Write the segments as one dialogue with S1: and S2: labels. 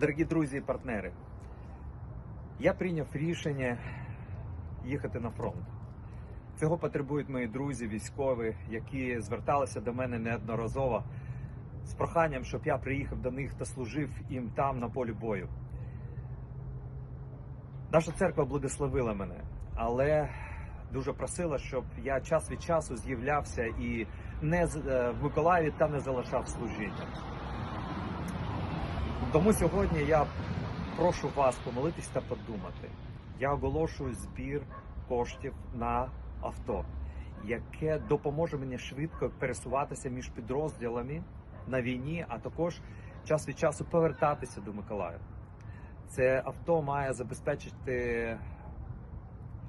S1: Дорогі друзі і партнери, я прийняв рішення їхати на фронт. Цього потребують мої друзі, військові, які зверталися до мене неодноразово з проханням, щоб я приїхав до них та служив їм там на полі бою. Наша церква благословила мене, але дуже просила, щоб я час від часу з'являвся і не е, в Миколаєві та не залишав служіння. Тому сьогодні я прошу вас помолитись та подумати. Я оголошую збір коштів на авто, яке допоможе мені швидко пересуватися між підрозділами на війні, а також час від часу повертатися до Миколаєва. Це авто має забезпечити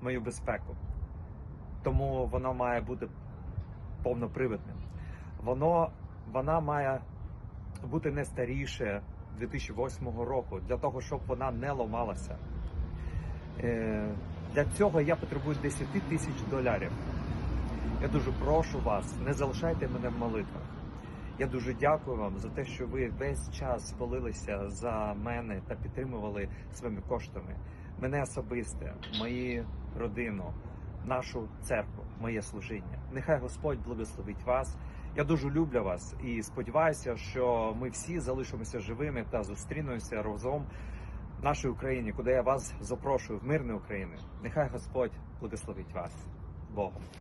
S1: мою безпеку, тому воно має бути повнопривідним. Воно, вона має бути не старіше 2008 року, для того, щоб вона не ламалася. Е, Для цього я потребую 10 тисяч доларів. Я дуже прошу вас, не залишайте мене в молитвах. Я дуже дякую вам за те, що ви весь час молилися за мене та підтримували своїми коштами. Мене особисте, мою родину, нашу церкву, моє служіння. Нехай Господь благословить вас. Я дуже люблю вас і сподіваюся, що ми всі залишимося живими та зустрінемося разом в нашій Україні, куди я вас запрошую в мирну Україну. Нехай Господь благословить вас Богом.